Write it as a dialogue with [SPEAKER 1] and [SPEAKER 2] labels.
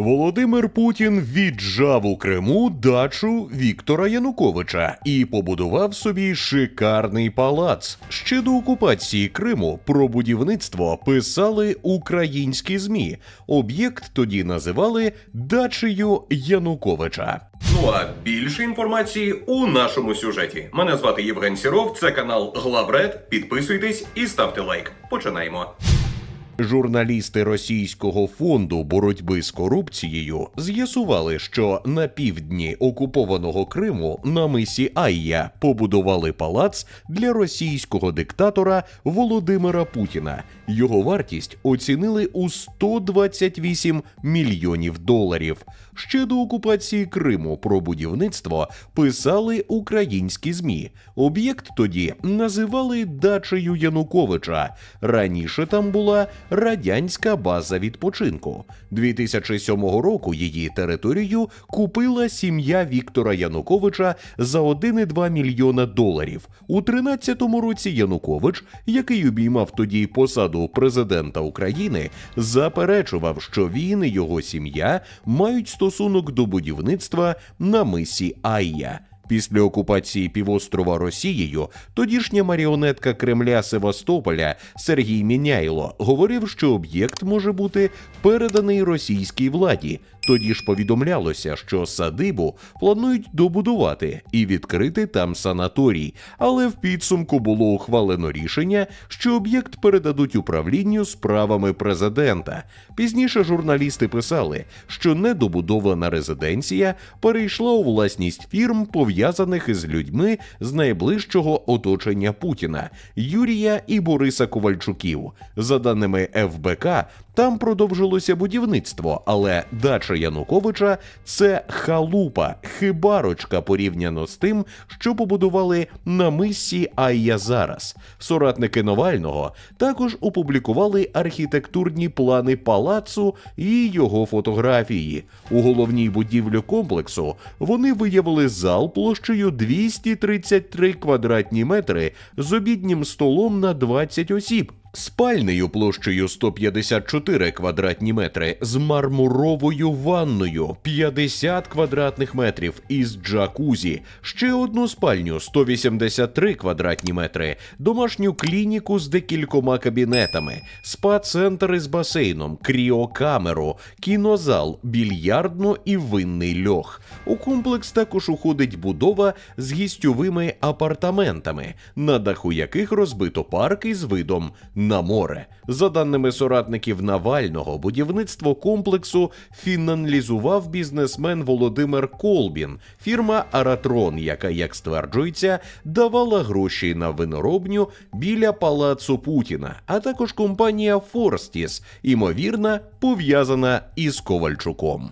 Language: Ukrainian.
[SPEAKER 1] Володимир Путін віджав у Криму дачу Віктора Януковича і побудував собі шикарний палац. Ще до окупації Криму про будівництво писали українські змі. Об'єкт тоді називали дачею Януковича. Ну а більше інформації у нашому сюжеті. Мене звати Євген Сіров. Це канал Главред. Підписуйтесь і ставте лайк. Починаємо. Журналісти російського фонду боротьби з корупцією з'ясували, що на півдні окупованого Криму на мисі Айя побудували палац для російського диктатора Володимира Путіна. Його вартість оцінили у 128 мільйонів доларів. Ще до окупації Криму про будівництво писали українські змі. Об'єкт тоді називали дачею Януковича. Раніше там була радянська база відпочинку. 2007 року її територію купила сім'я Віктора Януковича за 1,2 мільйона доларів. У 13-му році Янукович, який обіймав тоді посаду президента України, заперечував, що він і його сім'я мають стосунок до будівництва на мисі Айя. Після окупації півострова Росією тодішня маріонетка Кремля Севастополя Сергій Міняйло говорив, що об'єкт може бути переданий російській владі. Тоді ж повідомлялося, що садибу планують добудувати і відкрити там санаторій, але в підсумку було ухвалено рішення, що об'єкт передадуть управлінню справами президента. Пізніше журналісти писали, що недобудована резиденція перейшла у власність фірм, пов'язаних із людьми з найближчого оточення Путіна Юрія і Бориса Ковальчуків. За даними ФБК, там продовжилося будівництво, але дача Януковича це халупа, хибарочка порівняно з тим, що побудували на мисі Айя зараз. Соратники Навального також опублікували архітектурні плани палацу і його фотографії. У головній будівлі комплексу вони виявили зал площею 233 квадратні метри з обіднім столом на 20 осіб. Спальнею площею 154 квадратні метри з мармуровою ванною 50 квадратних метрів із джакузі, ще одну спальню 183 квадратні метри, домашню клініку з декількома кабінетами, спа-центр із басейном, кріокамеру, кінозал, більярдну і винний льох. У комплекс також уходить будова з гістьовими апартаментами, на даху яких розбито парк із видом на море. За даними соратників Навального, будівництво комплексу фіналізував бізнесмен Володимир Колбін, фірма Аратрон, яка, як стверджується, давала гроші на виноробню біля палацу Путіна, а також компанія Форстіс, імовірно, пов'язана із Ковальчуком.